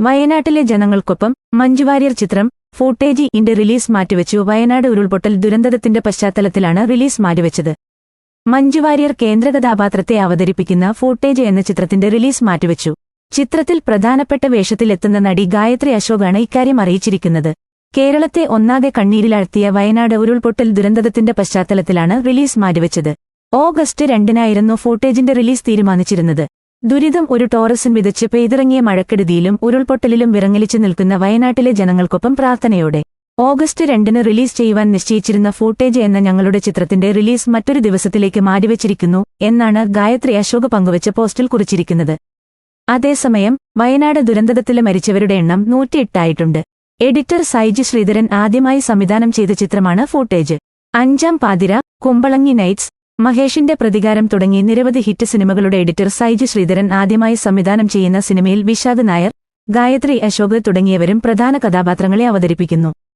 വയനാട്ടിലെ ജനങ്ങൾക്കൊപ്പം മഞ്ജുവാര്യർ ചിത്രം ഫൂട്ടേജി ഇന്റെ റിലീസ് മാറ്റിവെച്ചു. വയനാട് ഉരുൾപൊട്ടൽ ദുരന്തത്തിന്റെ പശ്ചാത്തലത്തിലാണ് റിലീസ് മാറ്റിവെച്ചത്. മഞ്ജുവാര്യർ കേന്ദ്ര കഥാപാത്രത്തെ അവതരിപ്പിക്കുന്ന ഫൂട്ടേജ് എന്ന ചിത്രത്തിന്റെ റിലീസ് മാറ്റിവെച്ചു. ചിത്രത്തിൽ പ്രധാനപ്പെട്ട വേഷത്തിലെത്തുന്ന നടി ഗായത്രി അശോകാണ് ഇക്കാര്യം അറിയിച്ചിരിക്കുന്നത്. കേരളത്തെ ഒന്നാകെ കണ്ണീരിലാഴ്ത്തിയ വയനാട് ഉരുൾപൊട്ടൽ ദുരന്തത്തിന്റെ പശ്ചാത്തലത്തിലാണ് റിലീസ് മാറ്റിവെച്ചത്. ഓഗസ്റ്റ് രണ്ടിനായിരുന്നു ഫൂട്ടേജിന്റെ റിലീസ് തീരുമാനിച്ചിരുന്നത്. ദുരിതം ഒരു ടോറസിൻ വിതച്ച് പെയ്തിറങ്ങിയ മഴക്കെടുതിയിലും ഉരുൾപൊട്ടലിലും വിറങ്ങലിച്ചു നിൽക്കുന്ന വയനാട്ടിലെ ജനങ്ങൾക്കൊപ്പം പ്രാർത്ഥനയോടെ. ഓഗസ്റ്റ് രണ്ടിന് റിലീസ് ചെയ്യുവാൻ നിശ്ചയിച്ചിരുന്ന ഫൂട്ടേജ് എന്ന ഞങ്ങളുടെ ചിത്രത്തിന്റെ റിലീസ് മറ്റൊരു ദിവസത്തിലേക്ക് മാറ്റിവെച്ചിരിക്കുന്നു എന്നാണ് ഗായത്രി അശോക് പങ്കുവച്ച പോസ്റ്റിൽ കുറിച്ചിരിക്കുന്നത്. അതേസമയം വയനാട് ദുരന്തത്തിലെ മരിച്ചവരുടെ എണ്ണം നൂറ്റിയെട്ടായിട്ടുണ്ട്. എഡിറ്റർ സൈജി ശ്രീധരൻ ആദ്യമായി സംവിധാനം ചെയ്ത ചിത്രമാണ് ഫൂട്ടേജ്. അഞ്ചാം പാതിര കുമ്പളങ്ങി നൈറ്റ്സ് മഹേഷിന്റെ പ്രതികാരം തുടങ്ങി നിരവധി ഹിറ്റ് സിനിമകളുടെ എഡിറ്റർ സൈജി ശ്രീധരൻ ആദ്യമായി സംവിധാനം ചെയ്യുന്ന സിനിമയിൽ വിശാഖ് നായർ ഗായത്രി അശോക് തുടങ്ങിയവരും പ്രധാന കഥാപാത്രങ്ങളെ അവതരിപ്പിക്കുന്നു.